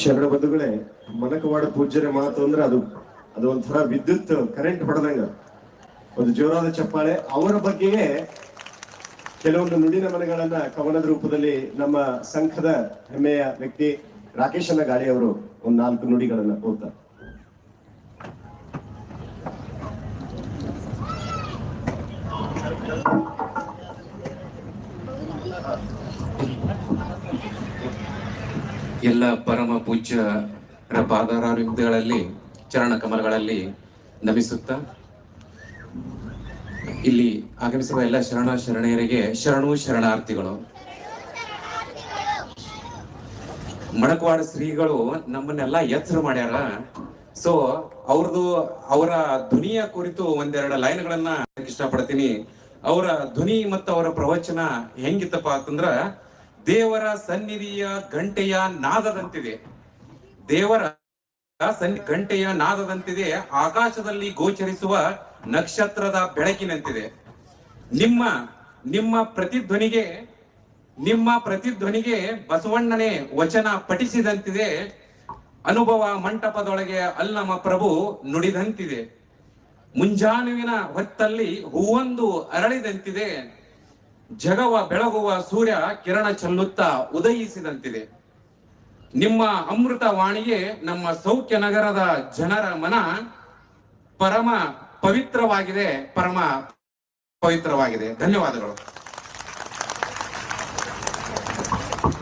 ಶರಣ ಬಂಧುಗಳೇ ಮನಕವಾಡ ಪೂಜ್ಯರ ಮಾತು ಅಂದ್ರೆ ಅದು ಅದು ಒಂಥರ ವಿದ್ಯುತ್ ಕರೆಂಟ್ ಹೊಡೆದಂಗ. ಒಂದು ಜೋರಾದ ಚಪ್ಪಾಳೆ. ಅವರ ಬಗ್ಗೆಯೇ ಕೆಲವೊಂದು ನುಡಿನ ಮನೆಗಳನ್ನ ಕವನದ ರೂಪದಲ್ಲಿ ನಮ್ಮ ಸಂಘದ ಹೆಮ್ಮೆಯ ವ್ಯಕ್ತಿ ರಾಕೇಶನ ಗಾಳಿ ಅವರು ಒಂದು ನಾಲ್ಕು ನುಡಿಗಳನ್ನ ಓದ್ತಾರೆ. ಎಲ್ಲ ಪರಮ ಪೂಜ್ಯರ ಪಾದಾರವಿಂದಗಳಲ್ಲಿ ಚರಣ ಕಮಲಗಳಲ್ಲಿ ನಮಿಸುತ್ತಾ, ಇಲ್ಲಿ ಆಗಮಿಸುವ ಎಲ್ಲ ಶರಣ ಶರಣೆಯರಿಗೆ ಶರಣು ಶರಣಾರ್ಥಿಗಳು. ಮಡಕವಾಡ ಶ್ರೀಗಳು ನಮ್ಮನ್ನೆಲ್ಲ ಎಚ್ಚರ ಮಾಡ್ಯಾರ. ಸೊ ಅವ್ರದ್ದು ಅವರ ಧ್ವನಿಯ ಕುರಿತು ಒಂದೆರಡು ಲೈನ್ಗಳನ್ನ ಇಷ್ಟಪಡ್ತೀನಿ. ಅವರ ಧ್ವನಿ ಮತ್ತು ಅವರ ಪ್ರವಚನ ಹೆಂಗಿತ್ತಪ್ಪ ಅಂತಂದ್ರ ದೇವರ ಸನ್ನಿಧಿಯ ಗಂಟೆಯ ನಾದದಂತಿದೆ. ದೇವರ ಸನ್ನಿ ಗಂಟೆಯ ನಾದದಂತಿದೆ. ಆಕಾಶದಲ್ಲಿ ಗೋಚರಿಸುವ ನಕ್ಷತ್ರದ ಬೆಳಕಿನಂತಿದೆ. ನಿಮ್ಮ ನಿಮ್ಮ ಪ್ರತಿಧ್ವನಿಗೆ ನಿಮ್ಮ ಪ್ರತಿಧ್ವನಿಗೆ ಬಸವಣ್ಣನೇ ವಚನ ಪಠಿಸಿದಂತಿದೆ. ಅನುಭವ ಮಂಟಪದೊಳಗೆ ಅಲ್ಲಮ ಪ್ರಭು ನುಡಿದಂತಿದೆ. ಮುಂಜಾನುವಿನ ಹೊತ್ತಲ್ಲಿ ಹೂವೊಂದು ಅರಳಿದಂತಿದೆ. ಜಗವ ಬೆಳಗುವ ಸೂರ್ಯ ಕಿರಣ ಚೆಲ್ಲುತ್ತಾ ಉದಯಿಸಿದಂತಿದೆ. ನಿಮ್ಮ ಅಮೃತ ವಾಣಿಗೆ ನಮ್ಮ ಸೌಖ್ಯ ನಗರದ ಜನರ ಮನ ಪರಮ ಪವಿತ್ರವಾಗಿದೆ ಪರಮ ಪವಿತ್ರವಾಗಿದೆ. ಧನ್ಯವಾದಗಳು.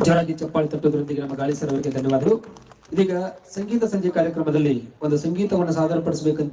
ಜೋರಾಗಿ ಚಪ್ಪಾಳಿ ತಟ್ಟುವುದರೊಂದಿಗೆ ನಮ್ಮ ಗಾಳಿ ಸರ್ ಅವರಿಗೆ ಧನ್ಯವಾದಗಳು. ಇದೀಗ ಸಂಗೀತ ಸಂಜೆ ಕಾರ್ಯಕ್ರಮದಲ್ಲಿ ಒಂದು ಸಂಗೀತವನ್ನು ಸಾದರಪಡಿಸಬೇಕಂತ